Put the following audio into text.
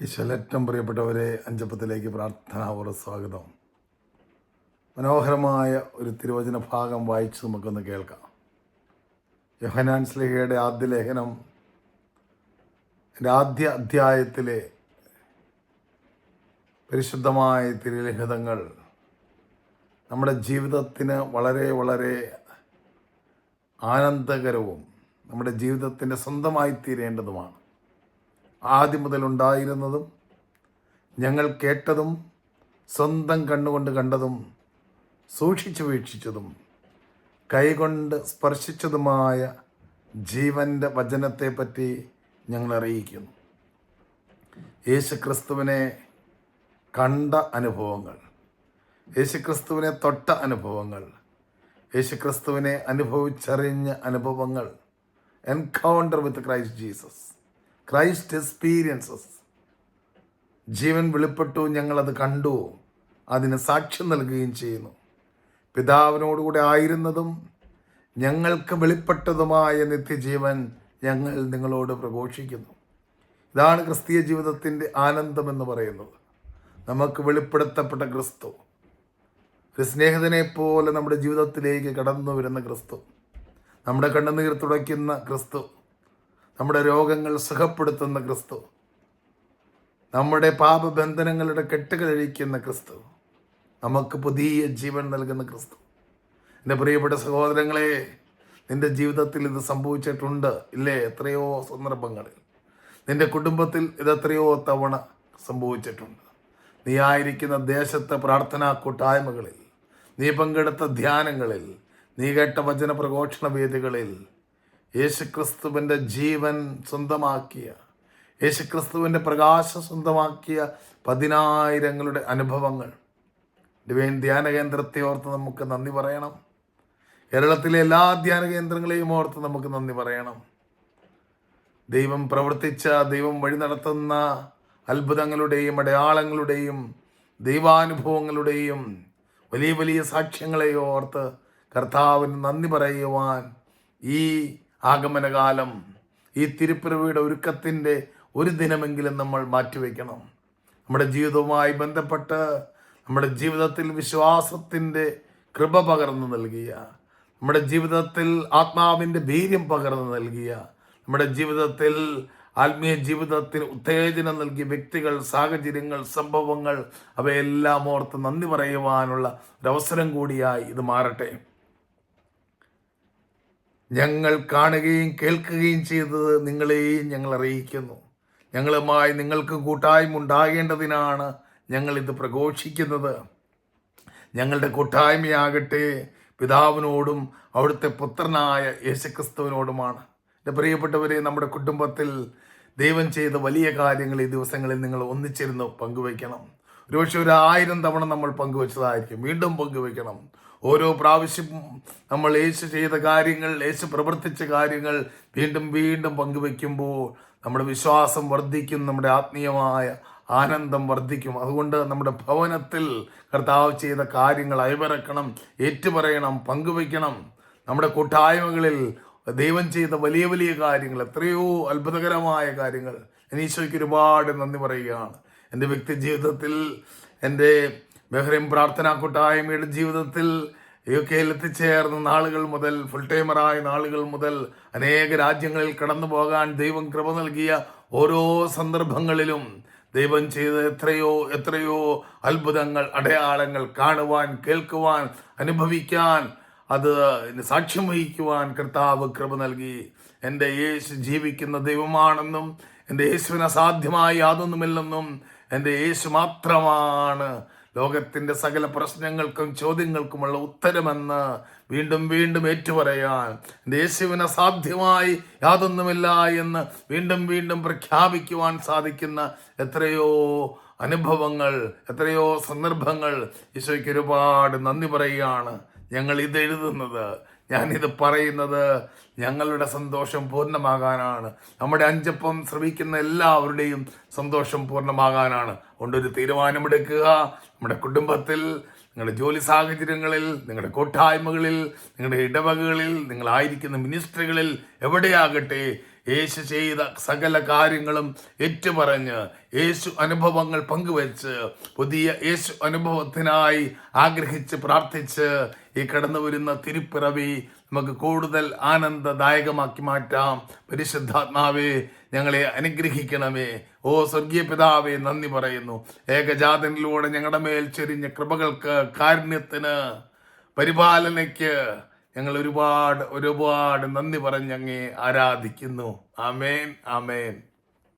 ഈശ്വലേറ്റം പ്രിയപ്പെട്ടവരെ അഞ്ചപ്പത്തിലേക്ക് പ്രാർത്ഥനാപൂർവ സ്വാഗതം. മനോഹരമായ ഒരു തിരുവചന ഭാഗം വായിച്ച് നമുക്കൊന്ന് കേൾക്കാം. യോഹനാൻ സ്ലേഹയുടെ ആദ്യ ലേഖനം ആദ്യ അധ്യായത്തിലെ പരിശുദ്ധമായ തിരുലിഖിതങ്ങൾ നമ്മുടെ ജീവിതത്തിന് വളരെ വളരെ ആനന്ദകരവും നമ്മുടെ ജീവിതത്തിന്റെ സ്വന്തമായി തീരേണ്ടതുമാണ്. ആദ്യം മുതൽ ഉണ്ടായിരുന്നതും ഞങ്ങൾ കേട്ടതും സ്വന്തം കണ്ണുകൊണ്ട് കണ്ടതും സൂക്ഷിച്ചു വീക്ഷിച്ചതും കൈകൊണ്ട് സ്പർശിച്ചതുമായ ജീവന്റെ വചനത്തെപ്പറ്റി ഞങ്ങൾ അറിയിക്കുന്നു. യേശുക്രിസ്തുവിനെ കണ്ട അനുഭവങ്ങൾ യേശുക്രിസ്തുവിനെ തൊട്ട അനുഭവങ്ങൾ യേശുക്രിസ്തുവിനെ അനുഭവിച്ചറിഞ്ഞ അനുഭവങ്ങൾ encounter with Christ Jesus Christ experiences. ജീവൻ വെളിപ്പെട്ടു ഞങ്ങളത് കണ്ടു. അതിന് സാക്ഷ്യം നൽകുകയും ചെയ്യുന്നു. പിതാവിനോടുകൂടെ ആയിരുന്നതും ഞങ്ങൾക്ക് വെളിപ്പെട്ടതുമായ നിത്യജീവൻ ഞങ്ങൾ നിങ്ങളോട് പ്രഘോഷിക്കുന്നു. ഇതാണ് ക്രിസ്തീയ ജീവിതത്തിന്റെ ആനന്ദമെന്ന് പറയുന്നത്. നമുക്ക് വെളിപ്പെടുത്തപ്പെട്ട ക്രിസ്തു. ഒരു സ്നേഹിതനെ പോലെ നമ്മുടെ ജീവിതത്തിലേക്ക് കടന്നു വരുന്ന ക്രിസ്തു. നമ്മുടെ കണ്ണുനീർ തുടയ്ക്കുന്ന ക്രിസ്തു. നമ്മുടെ രോഗങ്ങൾ സുഖപ്പെടുത്തുന്ന ക്രിസ്തു. നമ്മുടെ പാപബന്ധനങ്ങളുടെ കെട്ടുകളഴിക്കുന്ന ക്രിസ്തു. നമുക്ക് പുതിയ ജീവൻ നൽകുന്ന ക്രിസ്തു. എന്റെ പ്രിയപ്പെട്ട സഹോദരങ്ങളെ നിന്റെ ജീവിതത്തിൽ ഇത് സംഭവിച്ചിട്ടുണ്ട്. ഇല്ലേ? എത്രയോ സന്ദർഭങ്ങളിൽ. നിന്റെ കുടുംബത്തിൽ ഇത് എത്രയോ തവണ സംഭവിച്ചിട്ടുണ്ട്. നീ ആയിരിക്കുന്ന ദേശത്തെ പ്രാർത്ഥനാ കൂട്ടായ്മകളിൽ നീ പങ്കെടുത്ത ധ്യാനങ്ങളിൽ നീ കേട്ട വചന പ്രഘോഷണ വേദികളിൽ യേശുക്രിസ്തുവിന്റെ ജീവൻ സ്വന്തമാക്കിയ യേശുക്രിസ്തുവിന്റെ പ്രകാശം സ്വന്തമാക്കിയ പതിനായിരങ്ങളുടെ അനുഭവങ്ങൾ. ഡിവൈൻ ധ്യാന കേന്ദ്രത്തെ ഓർത്ത് നമുക്ക് നന്ദി പറയണം. കേരളത്തിലെ എല്ലാ ധ്യാന കേന്ദ്രങ്ങളെയും ഓർത്ത് നമുക്ക് നന്ദി പറയണം. ദൈവം പ്രവർത്തിച്ച ദൈവം വഴി നടത്തുന്ന അത്ഭുതങ്ങളുടെയും അടയാളങ്ങളുടെയും ദൈവാനുഭവങ്ങളുടെയും വലിയ വലിയ സാക്ഷ്യങ്ങളെ ഓർത്ത് കർത്താവിന് നന്ദി പറയുവാൻ ഈ ആഗമനകാലം ഈ തിരുപ്പിറവിയുടെ ഒരുക്കത്തിന്റെ ഒരു ദിനമെങ്കിലും നമ്മൾ മാറ്റിവെക്കണം. നമ്മുടെ ജീവിതവുമായി ബന്ധപ്പെട്ട് നമ്മുടെ ജീവിതത്തിൽ വിശ്വാസത്തിന്റെ കൃപ പകർന്നു നൽകിയ നമ്മുടെ ജീവിതത്തിൽ ആത്മാവിന്റെ ധീര്യം പകർന്നു നൽകിയ നമ്മുടെ ജീവിതത്തിൽ ആത്മീയ ജീവിതത്തിൽ ഉത്തേജനം നൽകിയ വ്യക്തികൾ സാഹചര്യങ്ങൾ സംഭവങ്ങൾ അവയെല്ലാം ഓർത്ത് നന്ദി പറയുവാനുള്ള ഒരവസരം കൂടിയായി ഇത് മാറട്ടെ. ഞങ്ങൾ കാണുകയും കേൾക്കുകയും ചെയ്തത് നിങ്ങളെയും ഞങ്ങൾ അറിയിക്കുന്നു. ഞങ്ങളുമായി നിങ്ങൾക്ക് കൂട്ടായ്മ ഉണ്ടാകേണ്ടതിനാണ് ഞങ്ങളിത് പ്രഘോഷിക്കുന്നത്. ഞങ്ങളുടെ കൂട്ടായ്മയാകട്ടെ പിതാവിനോടും അവിടുത്തെ പുത്രനായ യേശുക്രിസ്തുവിനോടുമാണ്. എന്റെ പ്രിയപ്പെട്ടവരെ നമ്മുടെ കുടുംബത്തിൽ ദൈവം ചെയ്ത വലിയ കാര്യങ്ങൾ ഈ ദിവസങ്ങളിൽ നിങ്ങൾ ഒന്നിച്ചിരുന്ന് പങ്കുവയ്ക്കണം. ഒരുപക്ഷെ ഒരു ആയിരം തവണ നമ്മൾ പങ്കുവച്ചതായിരിക്കും. വീണ്ടും പങ്കുവെക്കണം. ഓരോ പ്രാവശ്യം നമ്മൾ യേശു ചെയ്ത കാര്യങ്ങൾ യേശു പ്രവർത്തിച്ച കാര്യങ്ങൾ വീണ്ടും വീണ്ടും പങ്കുവെക്കുമ്പോൾ നമ്മുടെ വിശ്വാസം വർദ്ധിക്കും നമ്മുടെ ആത്മീയമായ ആനന്ദം വർദ്ധിക്കും. അതുകൊണ്ട് നമ്മുടെ ഭവനത്തിൽ കർത്താവ് ചെയ്ത കാര്യങ്ങൾ അയവിറക്കണം ഏറ്റുപറയണം പങ്കുവെക്കണം. നമ്മുടെ കൂട്ടായ്മകളിൽ ദൈവം ചെയ്ത വലിയ വലിയ കാര്യങ്ങൾ എത്രയോ അത്ഭുതകരമായ കാര്യങ്ങൾ. ഈശോയ്ക്ക് ഒരുപാട് നന്ദി പറയുകയാണ്. എന്റെ വ്യക്തി ജീവിതത്തിൽ എന്റെ ബഹ്റൈൻ പ്രാർത്ഥനാ കൂട്ടായ്മയുടെ ജീവിതത്തിൽ യു കെയിൽ എത്തിച്ചേർന്ന നാളുകൾ മുതൽ ഫുൾ ടൈമറായ നാളുകൾ മുതൽ അനേക രാജ്യങ്ങളിൽ കടന്നു പോകാൻ ദൈവം കൃപ നൽകിയ ഓരോ സന്ദർഭങ്ങളിലും ദൈവം ചെയ്ത എത്രയോ എത്രയോ അത്ഭുതങ്ങൾ അടയാളങ്ങൾ കാണുവാൻ കേൾക്കുവാൻ അനുഭവിക്കാൻ അത് സാക്ഷ്യം വഹിക്കുവാൻ കർത്താവ് കൃപ നൽകി. എന്റെ യേശു ജീവിക്കുന്ന ദൈവമാണെന്നും എന്റെ യേശുവിന് അസാധ്യമായി യാതൊന്നുമില്ലെന്നും എന്റെ യേശു മാത്രമാണ്. ലോകത്തിന്റെ സകല പ്രശ്നങ്ങൾക്കും ചോദ്യങ്ങൾക്കുമുള്ള ഉത്തരമെന്ന് വീണ്ടും വീണ്ടും ഏറ്റുപറയാൻ എന്റെ യേശുവിന് അസാധ്യമായി യാതൊന്നുമില്ല എന്ന് വീണ്ടും വീണ്ടും പ്രഖ്യാപിക്കുവാൻ സാധിക്കുന്ന എത്രയോ അനുഭവങ്ങൾ എത്രയോ സന്ദർഭങ്ങൾ ഈശോയ്ക്ക് ഒരുപാട് നന്ദി പറയുകയാണ് ഞങ്ങൾ ഇത് എഴുതുന്നത്. ഞാനിത് പറയുന്നത് ഞങ്ങളുടെ സന്തോഷം പൂർണമാകാനാണ്. നമ്മുടെ അഞ്ചപ്പം ശ്രമിക്കുന്ന എല്ലാവരുടെയും സന്തോഷം പൂർണമാകാനാണ്. കൊണ്ടൊരു തീരുമാനമെടുക്കുക. നമ്മുടെ കുടുംബത്തിൽ നിങ്ങളുടെ ജോലി സാഹചര്യങ്ങളിൽ നിങ്ങളുടെ കൂട്ടായ്മകളിൽ നിങ്ങളുടെ ഇടവകകളിൽ നിങ്ങളായിരിക്കുന്ന മിനിസ്റ്ററികളിൽ എവിടെയാകട്ടെ യേശു ചെയ്ത സകല കാര്യങ്ങളും ഏറ്റുപറഞ്ഞ് യേശു അനുഭവങ്ങൾ പങ്കുവെച്ച് പുതിയ യേശു അനുഭവത്തിനായി ആഗ്രഹിച്ച് പ്രാർത്ഥിച്ച് ഈ കടന്നു വരുന്ന തിരുപ്പിറവി നമുക്ക് കൂടുതൽ ആനന്ദദായകമാക്കി മാറ്റാം. പരിശുദ്ധാത്മാവേ ഞങ്ങളെ അനുഗ്രഹിക്കണമേ. ഓ സ്വർഗീയ പിതാവേ നന്ദി പറയുന്നു. ഏകജാതനിലൂടെ ഞങ്ങളുടെ മേൽ ചെരിഞ്ഞ കൃപകൾക്ക് കാരുണ്യത്തിന് പരിപാലനയ്ക്ക് ഞങ്ങൾ ഒരുപാട് ഒരുപാട് നന്ദി പറഞ്ഞങ്ങേ ആരാധിക്കുന്നു. അമേൻ ആമേൻ.